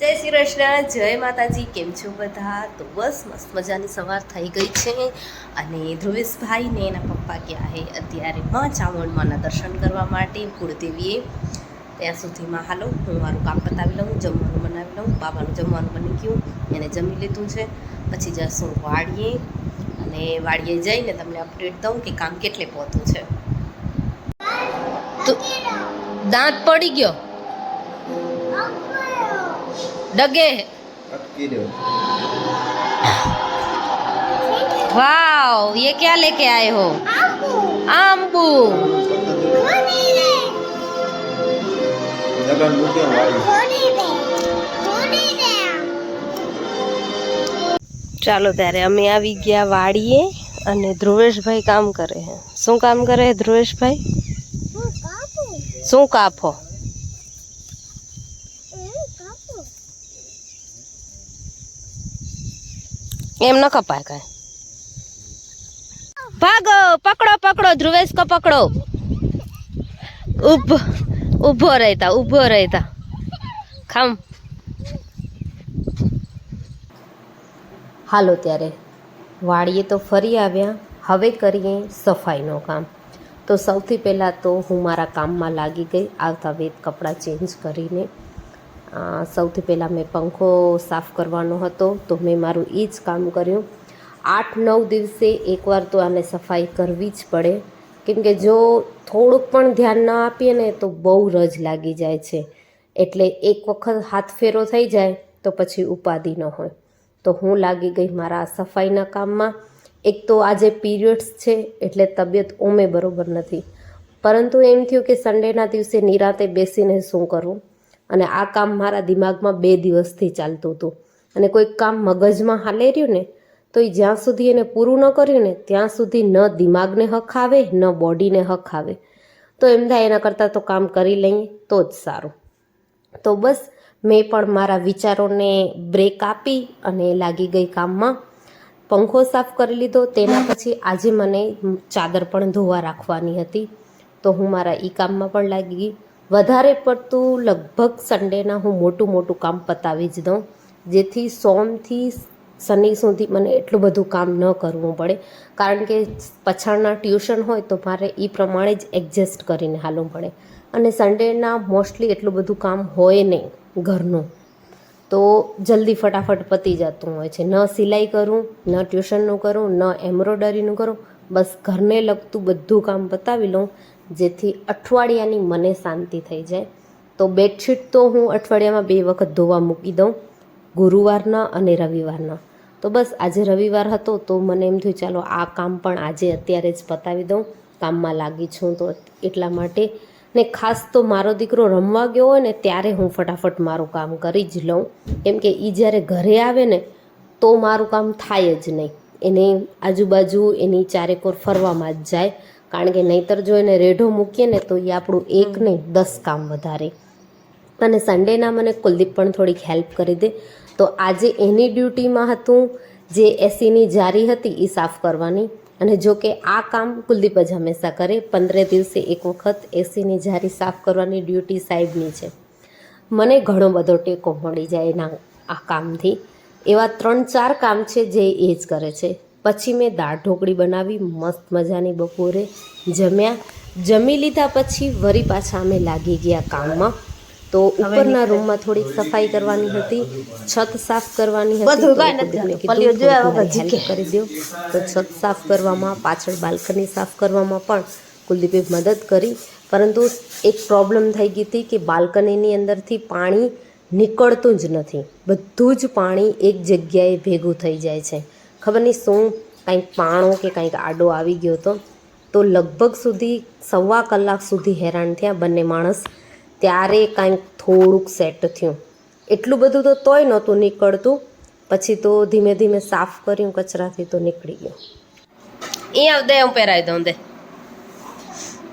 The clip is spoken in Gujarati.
જય શ્રી કૃષ્ણ, જય માતાજી, કેમ છો બધા? તો બસ મસ્ત મજાની સવાર થઈ ગઈ છે. અને ધ્રુવેશભાઈને એના પપ્પા ગયા છે અત્યારે માં ચામુંડમાના દર્શન કરવા માટે કુળદેવીએ. ત્યાં સુધીમાં હાલો, હું મારું કામ પતાવી લઉં, જમવાનું બનાવી લઉં, બાબાનું જમવાનું બની ગયું, એને જમી લીધું છે. પછી જશું વાડીએ અને વાડીએ જઈને તમને અપડેટ દઉં કે કામ કેટલે પહોંચ્યું છે. તો દાંત પડી ગયો. ડગે अटकी दो वाओ ये क्या लेके आए हो आम्बू लगन मुके वाली ચાલો ત્યારે અમે આવી ગયા વાડીએ અને ધ્રુવેશભાઈ કામ કરે છે શું કામ કરે છે ધ્રુવેશભાઈ શું કાપો એમ ન કપાય કાંઈ. ભાગો પકડો પકડો ધ્રુવેશ કો પકડો. ઊભો ઊભો રહેતા ઊભો રહેતા. ખામ. હાલો ત્યારે. વાડીએ તો ફરી આવ્યા. હવે કરીએ સફાઈનું કામ. તો સૌથી પહેલાં તો હું મારા કામમાં લાગી ગઈ. આવતા વેત કપડાં ચેન્જ કરીને સૌથી પહેલાં મેં પંખો સાફ કરવાનો હતો તો મેં મારું એ જ કામ કર્યું. આઠ નવ દિવસે એકવાર તો આને સફાઈ કરવી જ પડે. કેમકે જો થોડુંક પણ ધ્યાન ન આપીએ ને તો બહુ રજ લાગી જાય છે. એટલે એક વખત હાથ ફેરો થઈ જાય તો પછી ઉપાધિ ન હોય. તો હું લાગી ગઈ મારા સફાઈના કામમાં. એક તો આજે પીરિયડ્સ છે એટલે તબિયત ઓમે બરોબર નથી. પરંતુ એમ થયું કે સન્ડેના દિવસે નિરાતે બેસીને શું કરવું અને આ કામ મારા દિમાગમાં બે દિવસથી ચાલતું હતું. અને કોઈ કામ મગજમાં હાલે રહ્યું ને, તો એ જ્યાં સુધી એને પૂરું ન કર્યું ને, ત્યાં સુધી ન દિમાગને હક આવે, ન બોડીને હક આવે. તો એમ થાય એના કરતાં તો કામ કરી લઈએ તો જ સારું. તો બસ મેં પણ મારા વિચારોને બ્રેક આપી અને લાગી ગઈ કામમાં પંખો સાફ કરી લીધો. તેના પછી આજે મને ચાદર પણ ધોવા રાખવાની હતી. તો હું મારા એ કામમાં પણ લાગી ગઈ. વધારે પડતું લગભગ સન્ડેના હું મોટું મોટું કામ પતાવી જ દઉં, જેથી સોમથી શનિ સુધી મને એટલું બધું કામ ન કરવું પડે. કારણ કે પછાડના ટ્યુશન હોય તો મારે એ પ્રમાણે જ એડજસ્ટ કરીને હાલવું પડે. અને સન્ડેના મોસ્ટલી એટલું બધું કામ હોય નહીં ઘરનું. તો જલ્દી ફટાફટ પતી જતું હોય છે. ન સિલાઈ કરું, ન ટ્યુશનનું કરું, ન એમ્બ્રોડરીનું કરું. બસ ઘરને લગતું બધું કામ પતાવી લઉં. જેથી અઠવાડિયાની મને શાંતિ થઈ જાય. તો બેડશીટ તો હું અઠવાડિયામાં બે વખત ધોવા મૂકી દઉં, ગુરુવારના અને રવિવારના. તો બસ આજે રવિવાર હતો તો મને એમ થયું ચાલો આ કામ પણ આજે અત્યારે જ પતાવી દઉં, કામમાં લાગી છું તો એટલા માટે. ને ખાસ તો મારો દીકરો રમવા ગયો હોય ને ત્યારે હું ફટાફટ મારું કામ કરી જ લઉં. કેમ કે એ જ્યારે ઘરે આવે ને તો મારું કામ થાય જ નહીં. એને આજુબાજુ એની ચારેકોર ફરવામાં જ જાય. કારણ કે નહીંતર જો એને રેઢો મૂકીએ ને તો એ આપણું એક નહીં દસ કામ વધારે. અને સન્ડેના મને કુલદીપ પણ થોડીક હેલ્પ કરી દે. તો આજે એની ડ્યુટીમાં હતું જે એસીની જારી હતી એ સાફ કરવાની. અને જો કે આ કામ કુલદીપ જ હંમેશા કરે. પંદરે દિવસે એક વખત એસીની જારી સાફ કરવાની ડ્યુટી સાહેબની છે. મને ઘણો બધો ટેકો મળી જાય એના આ કામથી. એવા ત્રણ ચાર કામ છે જે એ જ કરે છે. પછી મેં દાળ ઢોકળી બનાવી મસ્ત મજાની બપોરે જમ્યા. જમી લીધા પછી વરી પાછા અમે લાગી ગયા કામમાં. તો ઉપરના રૂમમાં થોડીક સફાઈ કરવાની હતી છત સાફ કરવાની હતી કરી દો તો છત સાફ કરવામાં પાછળ બાલ્કની સાફ કરવામાં પણ કુલદીપે મદદ કરી. પરંતુ એક પ્રોબ્લેમ થઈ ગઈ હતી કે બાલ્કનીની અંદરથી પાણી નીકળતું જ નથી. બધું જ પાણી એક જગ્યાએ ભેગું થઈ જાય છે. ખબર નહીં શું કંઈક પાણો કે કંઈક આડો આવી ગયો હતો. તો લગભગ સુધી સવા કલાક સુધી હેરાન થયા બંને માણસ. ત્યારે કાંઈક થોડુંક સેટ થયું. એટલું બધું તો તોય નહોતું નીકળતું. પછી તો ધીમે ધીમે સાફ કર્યું, કચરાથી તો નીકળી ગયું. એ દે હું પહેરાવી દઉં દે